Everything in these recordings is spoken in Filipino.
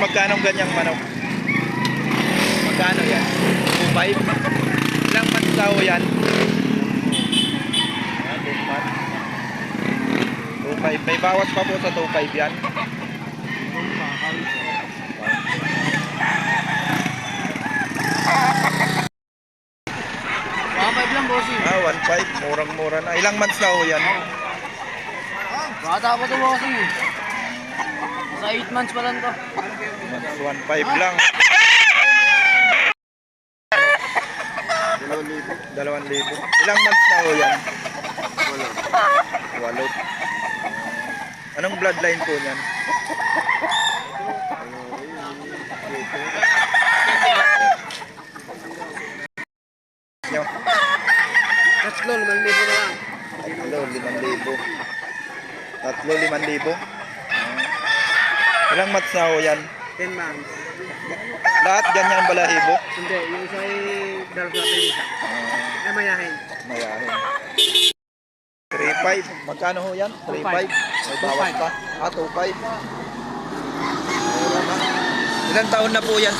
magkano ang ganyang manok? Magkano yan? 2.5? Ilang months daw yan? Ayan, two months. 2.5. May bawas pa po sa 2.5 yan. Mga 5 lang, bossing. Ah, 1.5. Murang-mura na. Ilang months na ho yan? Bata pa to, bossing. Sa 8 months pa lang to. Months 1.5 lang. 2,000. Ilang months na ho yan? Walo. Anong bloodline po niyan? Nyo? Tatlo, 5,000 na lang. Tatlo, limang libo. Tatlo, limang libo. Ilang months na ho yan? 10 months. Lahat ganyan balahibo? Hindi, yung isa ay dalawang sa atin isa. Ah, Ay, mayahin. mayahin. 3.5. Magkano ho yan? 3.5. May bawas pa. Ah, 2.5. Mura na. Ilang taon na po yan?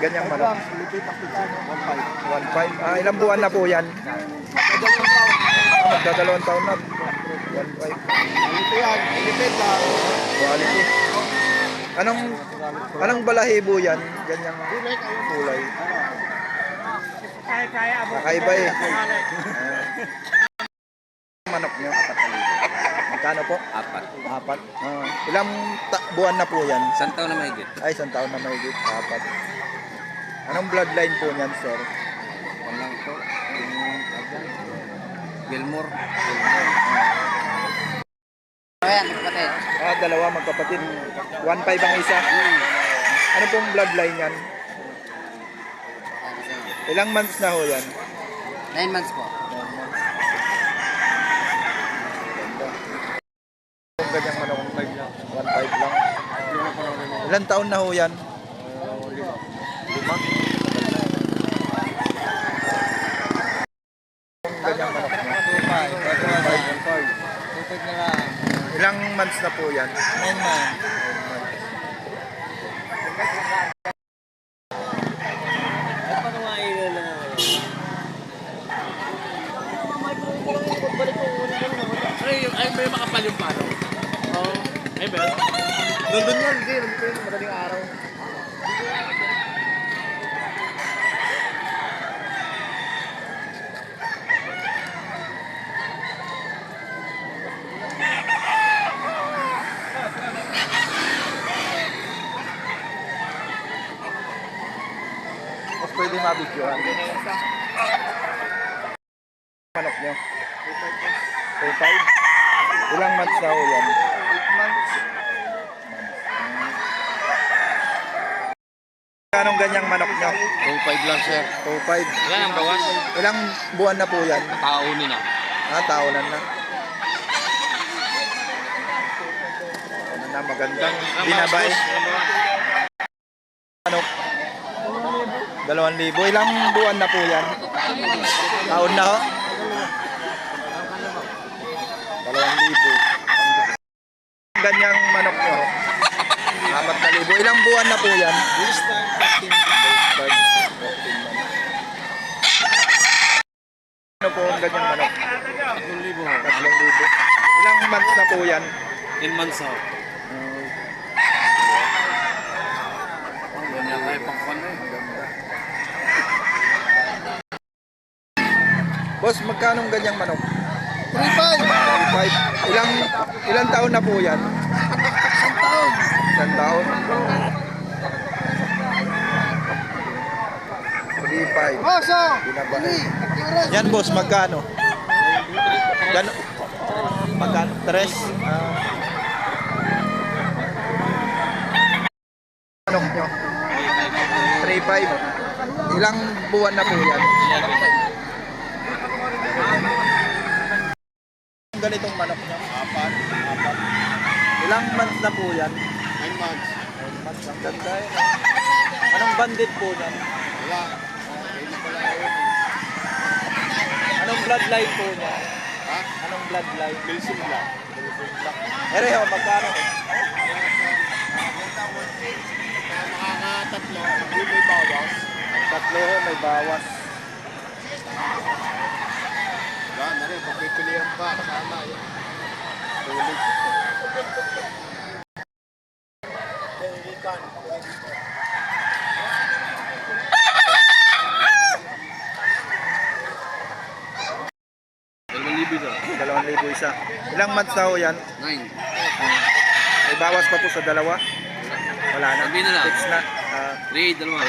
Ganyang manok. 1.5. Ah, ilang buwan na po yan? Ah, magdadalawang taon na. 1.5. Ito yan, ilipid lang. Quality. Anong anong balahibo yan? Ganyang kulay. Kaya-kaya, Kakaiba eh. Ah. manok nyo? Magkano po? Apat. Apat. Ah. ilang buwan na po yan? Isang taon na mahigit. Ay, isang taon na may Apat. Anong bloodline po niyan, sir? Yan lang po. Ayan. Gilmore. Ayan, kapatid. Ah, dalawa magkapatid. 1.5 ang isa. Ano pong bloodline yan? Ilang months na ho yan? 9 months po. Kung ganyang manok, 1.5 lang. 1.5 lang. Ilang taon na ho yan? Lima. Kung ganyang manok niya. 1.5. Tupig na lang. Ilang months na po yan? 9 months. Ay, Ay, ay may makapal yung palo. Oo. Ay, ba? Nandun yan, hindi. Nandun yan, madaling araw. Pwede mabidyohan. Manok nyo? 2.5? Ilang months na ho yan? 8 months. Anong ganyang manok nyo? 2.5 lang, sir. 2.5. Ilan ang bawas? Ilang buwan na po yan? Taunin na. Ah, taonan na. Ano na, magandang binabay. Manok. Dalawang libo. Ilang buwan na po yan? Taon na ho? Dalawang libo. Ganyang manok nyo. Apat na libo. Ilang buwan na po yan? 14 months. Ano po ang ganyang manok? 3,000. Tatlong libo. Ilang months na po yan? 10 months ako. Oh, ganyan tayo pang kwan eh. Boss, magkano ang ganyang manok? 3-5. 5. Ilang ilang taon na po yan? Isang taon. Isang taon. 3-5. Oso! Binabay. Yan boss, magkano? Gano? Magkano? Tres? Ah. Manok nyo? 3-5. Ilang buwan na po yan? Ganitong manok nyo? Apat. Apat. Ilang months na po yan? 9 months. Mas ang ganda eh. no? Anong bandit po yan? Wala. Anong bloodline po niya? Ha? Anong bloodline? Bilsin lang. Ereho, magkano? Makakatatlo, hindi may bawas. Tatlo, may bawas. Yan, na rin. Pagpipilihan pa. Kasama yan. Tulig. Dalawang libo isa. Dalawang libo isa. Ilang months na ho yan? Nine. May bawas pa po sa dalawa? Wala na. Sabihin na lang. Fix na. Ah, Three, dalawa.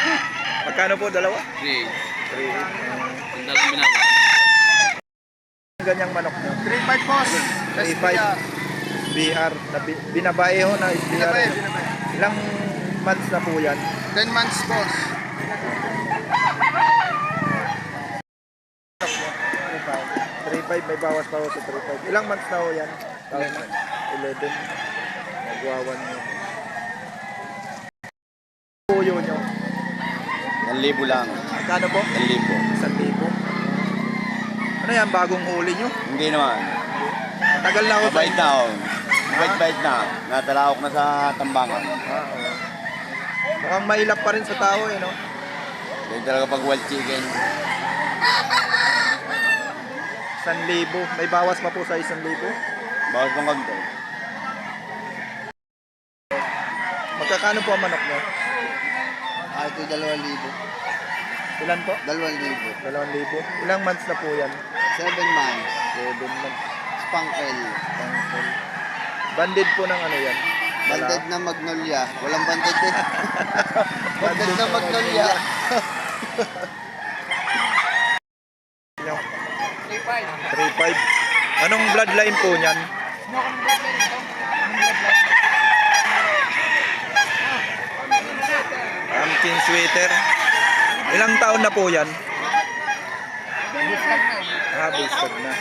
magkano po dalawa? Three. 3. Ang dalawang binawa. Ganyang manok nyo. 3.5 boss. 3.5 BR. Na bi- binabae ho na is BR. Binabae, binabae. Ilang months na po yan? 10 months boss. 3.5 may bawas pa ho sa 3.5. Ilang months na ho yan? Taon na. 11. Nagwawan nyo. Puyo nyo. Ang libo lang. Magkano po? Ang libo. 1,000. Ano yan? Bagong huli nyo? Hindi naman. Matagal na ho sa Mabait na ako. Mabait-bait na. Natalawak na sa tambangan. Ah, oo. Mukhang mailap pa rin sa tao eh, no? Ganyan talaga pag wild chicken. 1,000. May bawas pa po sa 1,000. Bawas pang kagto. Magkakano po ang manok nyo? Ah, ito 2,000. Ilan po? 2,000. 2,000. Ilang months na po yan? 7 months. 7 months. Spankel. Tangkol. Banded po ng ano yan? Banded na magnolia. Walang banded eh. banded na magnolia. Yung 3.5. Anong bloodline po niyan? Pumpkin sweater. Ilang taon na po yan? Ah, boosted na.